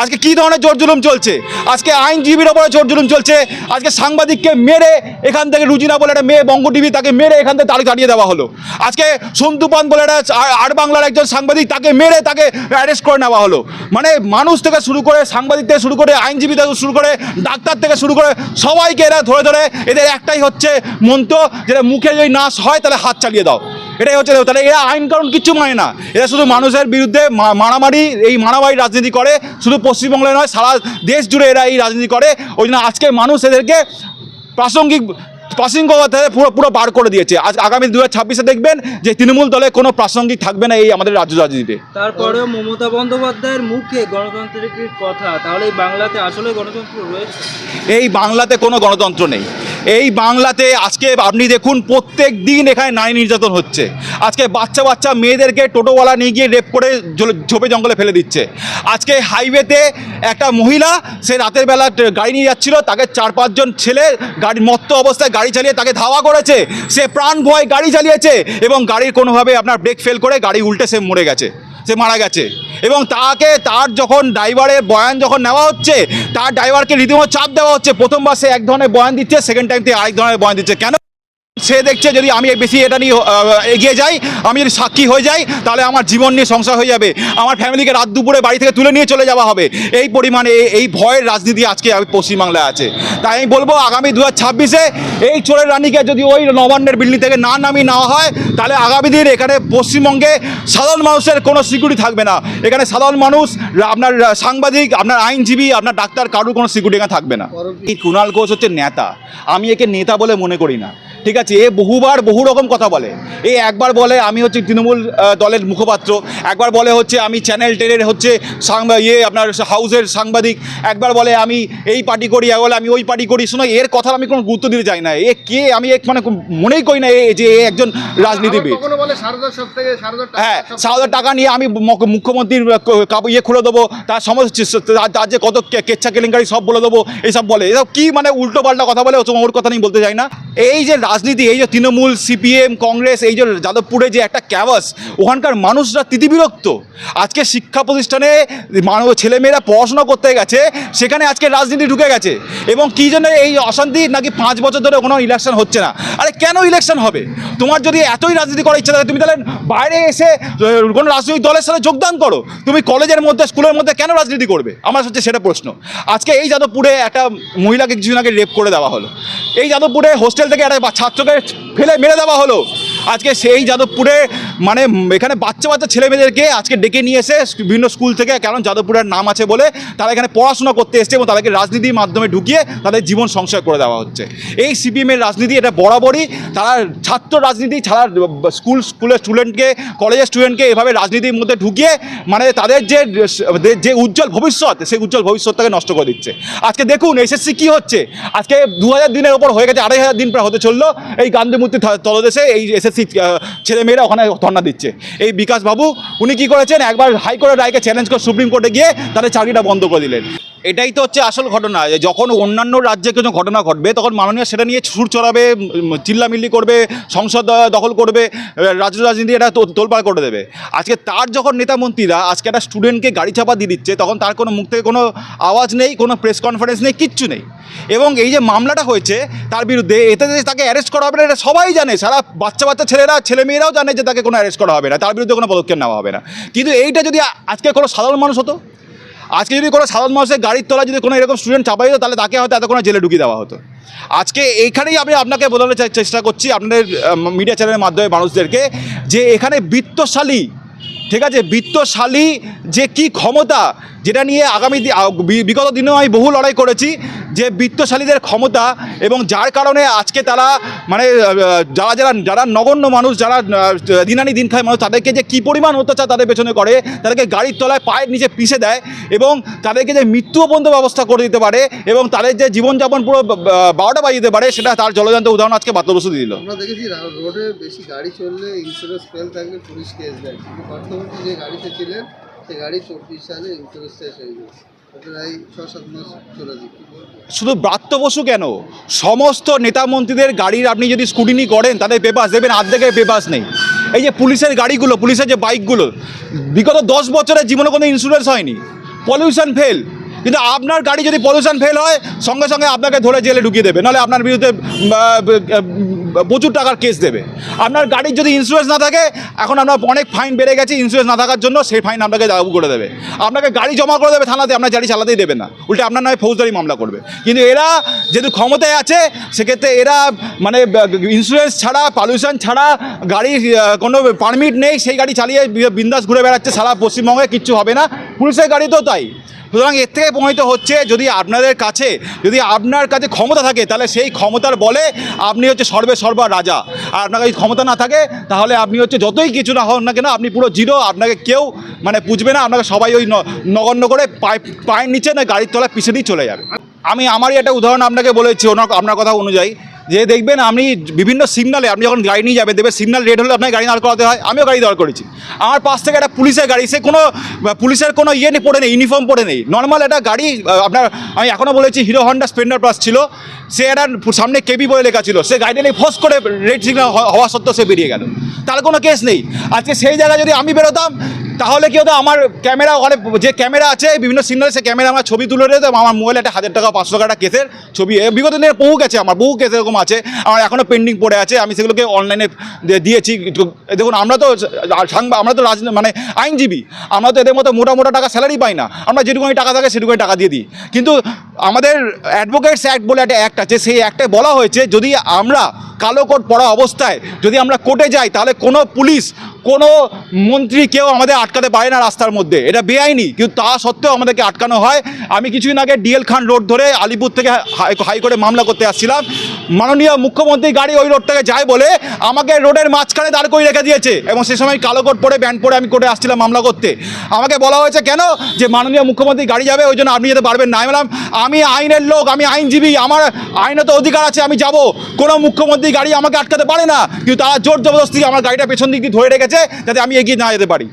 আজকে কি ধরনের জোর জুলুম চলছে? আজকে আইনজীবীর ওপরে জোর জুলুম চলছে। আজকে সাংবাদিককে মেরে এখান থেকে রুজিনা বলে একটা মেয়ে বঙ্গ টিভি তাকে মেরে এখান থেকে তাড়ি তাড়িয়ে দেওয়া হলো। আজকে সন্তু পান বলে একটা আর বাংলার একজন সাংবাদিক তাকে মেরে তাকে অ্যারেস্ট করে নেওয়া হলো। মানে মানুষ থেকে শুরু করে সাংবাদিক থেকে শুরু করে আইনজীবী থেকে শুরু করে ডাক্তার থেকে শুরু করে সবাইকে এরা ধরে ধরে এদের একটাই হচ্ছে মন্ত্র, যেটা মুখে যদি নাশ হয় তাহলে হাত চালিয়ে দাও। এটাই হচ্ছে তাহলে এরা আইন কারণ কিছু মানে না। এরা শুধু মানুষের বিরুদ্ধে মারামারি, এই মারামারি রাজনীতি করে। শুধু পশ্চিমবঙ্গে নয়, সারা দেশ জুড়ে এরা এই রাজনীতি করে। ওই জন্য আজকে মানুষ এদেরকে প্রাসঙ্গিক থেকে পুরো পুরো বার করে দিয়েছে। আজ আগামী দু হাজার দেখবেন যে তৃণমূল দলে কোনো প্রাসঙ্গিক থাকবে না এই আমাদের রাজ্য রাজনীতিতে। তারপরেও মমতা বন্দ্যোপাধ্যায়ের মুখে গণতন্ত্রের কি কথা। তাহলে এই বাংলাতে আসলে গণতন্ত্র রয়েছে? এই বাংলাতে কোনো গণতন্ত্র নেই। এই বাংলাতে আজকে আপনি দেখুন প্রত্যেক দিন এখানে নারী নির্যাতন হচ্ছে। আজকে বাচ্চা বাচ্চা মেয়েদেরকে টোটোওয়ালা নিয়ে গিয়ে রেপ করে ঝোপে জঙ্গলে ফেলে দিচ্ছে। আজকে হাইওয়েতে একটা মহিলা সে রাতের বেলা গাড়ি নিয়ে যাচ্ছিল তাকে চার পাঁচজন ছেলে গাড়ি মত্ত অবস্থায় গাড়ি চালিয়ে তাকে ধাওয়া করেছে। সে প্রাণ ভয় গাড়ি চালিয়েছে এবং গাড়ির কোনোভাবে আপনার ব্রেক ফেল করে গাড়ি উল্টে সে মরে গেছে, সে মারা গেছে। এবং তাকে তার যখন ড্রাইভারের বয়ান যখন নেওয়া হচ্ছে, তার ড্রাইভারকে রীতিমতো চাপ দেওয়া হচ্ছে। প্রথমবার সে এক ধরনের বয়ান দিচ্ছে সেকেন্ড টাইম থেকে আরেক ধরনের বয়ান দিচ্ছে। কেন সে দেখছে যদি আমি বেশি এটা নিয়ে এগিয়ে যাই, আমি যদি সাক্ষী হয়ে যাই, তাহলে আমার জীবন নিয়ে সংসার হয়ে যাবে। আমার ফ্যামিলিকে রাত দুপুরে বাড়ি থেকে তুলে নিয়ে চলে যাওয়া হবে। এই পরিমাণে এই- ভয়ের রাজনীতি আজকে আমি পশ্চিমবাংলায় আছে। তাই আমি বলব, আগামী দু ছাব্বিশে এই চোরের রানীকে যদি ওই নবান্নের বিল্ডিং থেকে না নামিয়ে নেওয়া হয়, তাহলে আগামী দিন এখানে পশ্চিমবঙ্গে সাধারণ মানুষের কোনো সিকিউরিটি থাকবে না। এখানে সাধারণ মানুষ আপনার সাংবাদিক, আপনার আইনজীবী, আপনার ডাক্তার, কারোর কোনো সিকিউরিটি এখানে থাকবে না। এই কুণাল ঘোষ হচ্ছে নেতা। আমি একে নেতা বলে মনে করি না। ঠিক আছে এ বহুবার বহু রকম কথা বলে। এ একবার বলে আমি হচ্ছে তৃণমূল দলের মুখপাত্র একবার বলে হচ্ছে আমি চ্যানেল টেনের হচ্ছে সাংবা- ইয়ে আপনার হাউসের সাংবাদিক একবার বলে আমি এই পার্টি করি একবার বলে আমি ওই পার্টি করি। শোনো এর কথা আমি কোনো গুরুত্ব দিতে চাই না। এ কে আমি এক মানে মনেই করি না এ যে এ একজন রাজনীতিবিদ। বলে সারদার টাকা হ্যাঁ নিয়ে আমি মুখ্যমন্ত্রীর ইয়ে খুলে দেবো তার সমস্ত তার- যে কত কেচ্ছা কেলেঙ্কারি সব বলে দেবো এইসব বলে। এসব কি মানে উল্টো পাল্টা কথা বলে? ওর কথা নিয়ে বলতে চাই না। এই যে রাজনীতি, এই যে তৃণমূল, সিপিএম, কংগ্রেস, এই যে যাদবপুরে যে একটা ক্যাভাস ওখানকার মানুষরা তিতিবিরক্ত। আজকে শিক্ষা প্রতিষ্ঠানে মানব ছেলেমেয়েরা পড়াশোনা করতে গেছে, সেখানে আজকে রাজনীতি ঢুকে গেছে। এবং কী জন্য এই অশান্তি নাকি পাঁচ বছর ধরে কোনো ইলেকশন হচ্ছে না? আরে কেন ইলেকশন হবে? তোমার যদি এতই রাজনীতি করার ইচ্ছা থাকে, তুমি তাহলে বাইরে এসে কোনো রাজনৈতিক দলের সাথে যোগদান করো। তুমি কলেজের মধ্যে, স্কুলের মধ্যে কেন রাজনীতি করবে? আমার হচ্ছে সেটা প্রশ্ন। আজকে এই যাদবপুরে একটা মহিলাকে কিছুদিন আগে রেপ করে দেওয়া হলো। এই যাদবপুরে হোস্টেল থেকে একটা ছাত্রকে ফেলে মেরে দেওয়া হলো। আজকে সেই যাদবপুরে মানে এখানে বাচ্চা বাচ্চা ছেলে মেয়েদেরকে আজকে ডেকে নিয়ে এসে বিভিন্ন স্কুল থেকে কারণ যাদবপুরের নাম আছে বলে তারা এখানে পড়াশোনা করতে এসছে এবং তাদেরকে রাজনীতির মাধ্যমে ঢুকিয়ে তাদের জীবন সংশয় করে দেওয়া হচ্ছে। এই সিপিএমের রাজনীতি এটা বরাবরই তারা ছাত্র রাজনীতি ছাড়া স্কুল, স্কুলের স্টুডেন্টকে, কলেজের স্টুডেন্টকে এভাবে রাজনীতির মধ্যে ঢুকিয়ে মানে তাদের যে যে উজ্জ্বল ভবিষ্যৎ, সেই উজ্জ্বল ভবিষ্যৎটাকে নষ্ট করে দিচ্ছে। আজকে দেখুন এসএসসি কি হচ্ছে? আজকে দু হাজার দিনের ওপর হয়ে গেছে, আড়াই হাজার দিন প্রায় হতে চলল। এই গান্ধী মূর্তি তলদেশে এই এসএসসি ছেলেমেয়েরা ওখানে ধর্ণা দিচ্ছে। এই বিকাশ বাবু, উনি কি করেছেন? একবার হাইকোর্টের রায়কে চ্যালেঞ্জ করে সুপ্রিম কোর্টে গিয়ে তাদের চাকরিটা বন্ধ করে দিলেন। এটাই তো হচ্ছে আসল ঘটনা। যখন অন্যান্য রাজ্যে কিছু ঘটনা ঘটবে, তখন মাননীয় সেটা নিয়ে সুর চড়াবে চিল্লামিল্লি করবে, সংসদ দখল করবে রাজ্য রাজনীতি এটা তোলপাড় করে দেবে। আজকে তার যখন নেতা মন্ত্রীরা আজকে একটা স্টুডেন্টকে গাড়ি চাপা দিয়ে দিচ্ছে, তখন তার কোনো মুখ থেকে কোনো আওয়াজ নেই, কোনো প্রেস কনফারেন্স নেই, কিচ্ছু নেই। এবং এই যে মামলাটা হয়েছে, তার বিরুদ্ধে এতে যে তাকে অ্যারেস্ট করা হবে না, এটা সবাই জানে। সারা বাচ্চা বাচ্চা ছেলেরা, ছেলে মেয়েরাও জানে যে তাকে কোনো অ্যারেস্ট করা হবে না। তার বিরুদ্ধে কোনো পদক্ষেপ নেওয়া হবে না। কিন্তু এইটা যদি আজকে কোনো সাধারণ মানুষ হতো আজকে যদি কোনো সাধারণ মানুষের গাড়ির তলায় যদি কোনো এরকম স্টুডেন্ট চাপাই হতো তাহলে তাকে হয়তো এত কোনো জেলে ঢুকিয়ে দেওয়া হতো। আজকে এইখানেই আমি আপনাকে বোঝানোর চেষ্টা করছি আপনাদের মিডিয়া চ্যানেলের মাধ্যমে মানুষদেরকে, যে এখানে বৃত্তশালী, ঠিক আছে? বৃত্তশালী যে কি ক্ষমতা যেটা নিয়ে আগামী বিগত দিনেও আমি বহু লড়াই করেছি, যে বিত্তশালীদের ক্ষমতা এবং যার কারণে আজকে তারা মানে যারা যারা যারা নগণ্য মানুষ, যারা দিনানি দিন খায় মানুষ, তাদেরকে যে কী পরিমাণ অত্যাচার তাদের পেছনে করে, তাদেরকে গাড়ির তলায় পায়ের নিচে পিষে দেয় এবং তাদেরকে যে মৃত্যু পর্যন্ত ব্যবস্থা করে দিতে পারে এবং তাদের যে জীবনযাপন পুরো বারোটা বাজিয়ে দিতে পারে, সেটা তার জলজান্ত উদাহরণ আজকে বাত্যবস্তু দিল। আমরা দেখেছি রোডে বেশি গাড়ি চললে ইন্স্যুরেন্স ফেল থাকলে পুলিশ কেস দেয়। যে গাড়িতে ছিলেন শুধু ব্রাত্য বসু কেন? সমস্ত নেতা মন্ত্রীদের গাড়ির আপনি যদি স্কুটিনি করেন, তাদের পেপার্স দেবেন অর্ধেকের পেপার্স নেই। এই যে পুলিশের গাড়িগুলো, পুলিশের যে বাইকগুলো বিগত দশ বছরের জীবনে কোনো ইন্স্যুরেন্স হয়নি। পলিউশন ফেল কিন্তু আপনার গাড়ি যদি পলিউশন ফেল হয়, সঙ্গে সঙ্গে আপনাকে ধরে জেলে ঢুকিয়ে দেবে। নাহলে আপনার বিরুদ্ধে প্রচুর টাকার কেস দেবে। আপনার গাড়ির যদি ইন্স্যুরেন্স না থাকে, এখন আপনার অনেক ফাইন বেড়ে গেছে ইন্স্যুরেন্স না থাকার জন্য সেই ফাইন আপনাকে লাগু করে দেবে। আপনাকে গাড়ি জমা করে দেবে থানাতে, আপনার গাড়ি চালাতেই দেবে না। উল্টে আপনার নয় ফৌজদারি মামলা করবে। কিন্তু এরা যেহেতু ক্ষমতায় আছে, সেক্ষেত্রে এরা মানে ইন্স্যুরেন্স ছাড়া পলিউশন ছাড়া গাড়ির কোনো পারমিট নেই, সেই গাড়ি চালিয়ে বিন্দাস ঘুরে বেড়াচ্ছে, সারা পশ্চিমবঙ্গে কিচ্ছু হবে না। পুলিশের গাড়ি তো তাই। সুতরাং এর থেকে প্রমাণিত হচ্ছে, যদি আপনাদের কাছে, যদি আপনার কাছে ক্ষমতা থাকে, তাহলে সেই ক্ষমতার বলে আপনি হচ্ছে সর্বে সর্বা রাজা। আর আপনার কাছে ক্ষমতা না থাকে, তাহলে আপনি হচ্ছে যতই কিছু না হন না কেন, আপনি পুরো জিরো, আপনাকে কেউ মানে পুজবে না, আপনাকে সবাই ওই নগণ্য করে পায়ে, পায়ের নিচে না গাড়ির তলায় পিছিয়ে দিয়ে চলে যাবে। আমি, আমারই একটা উদাহরণ আপনাকে বলেছি, ওনার, আপনার কথা অনুযায়ী। যে দেখবেন আপনি বিভিন্ন সিগনালে আপনি যখন গাড়ি নিয়ে যাবেন, দেখবেন সিগনাল রেড হলে আপনাকে গাড়ি দাঁড় করাতে হয়। আমিও গাড়ি দাঁড় করেছি। আমার পাশ থেকে একটা পুলিশের গাড়ি, সে কোনো পুলিশের কোনো ইয়ে নেই, পড়ে নেই ইউনিফর্ম পরে নেই। নর্মাল একটা গাড়ি আপনার, আমি এখনও বলেছি হিরো হন্ডা স্প্লেন্ডার প্লাস ছিল। সে একটা সামনে কেবি বলে লেখা ছিল। সে গাড়ি নিয়ে ফস করে রেড সিগনাল হওয়া সত্ত্বেও সে বেরিয়ে গেল। তার কোনো কেস নেই। আজকে সেই জায়গায় যদি আমি বেরোতাম তাহলে কি হতো? আমার ক্যামেরা ওখানে যে ক্যামেরা আছে বিভিন্ন সিগনালে সে ক্যামেরা আমার ছবি তুলে দিতাম আমার মোবাইলে একটা হাজার টাকা, পাঁচশো টাকা কেসের ছবি। বিগত দিনে বহু গেছে আমার, বহু কেস এরকম আছে। আমার এখনও পেন্ডিং পড়ে আছে। আমি সেগুলোকে অনলাইনে দিয়েছি। দেখুন, আমরা তো সাংবা, আমরা তো রাজ মানে আইনজীবী। আমরা তো এদের মতো মোটা মোটা টাকা স্যালারি পাই না। আমরা যেটুকুনি টাকা থাকে, সেটুকুনি টাকা দিয়ে দিই। কিন্তু আমাদের অ্যাডভোকেটস অ্যাক্ট বলে একটা অ্যাক্ট আছে। সেই অ্যাক্টে বলা হয়েছে, যদি আমরা কালো কোট পরা অবস্থায় যদি আমরা কোর্টে যাই, তাহলে কোনো পুলিশ, কোনো মন্ত্রী কেউ আমাদের আটকাতে পারে না রাস্তার মধ্যে। এটা বেআইনি, কিন্তু তা সত্ত্বেও আমাদেরকে আটকানো হয়। আমি কিছুদিন আগে ডিএল খান রোড ধরে আলিপুর থেকে হাইকোর্টে হাই করে মামলা করতে আসছিলাম। মাননীয় মুখ্যমন্ত্রী গাড়ি ওই রোড থেকে যায় বলে আমাকে রোডের মাঝখানে দাঁড় করে রেখে দিয়েছে এবং সে সময় কালো কোট পরে ব্যান্ড পরে আমি কোর্টে আসছিলাম মামলা করতে। আমাকে বলা হয়েছে কেন? যে মাননীয় মুখ্যমন্ত্রী গাড়ি যাবে, ওই জন্য আপনি যেতে পারবেন না। বললাম, আমি আইনের লোক, আমি আইনজীবী, আমার আইনত অধিকার আছে, আমি যাব। কোনো মুখ্যমন্ত্রী গাড়ি আমাকে আটকাতে পারে না, কিন্তু তারা জোর জবরদস্তি আমার গাড়িটা পেছন দিক দিয়ে ধরে রেখেছে, যাতে আমি এগিয়ে না যেতে পারি।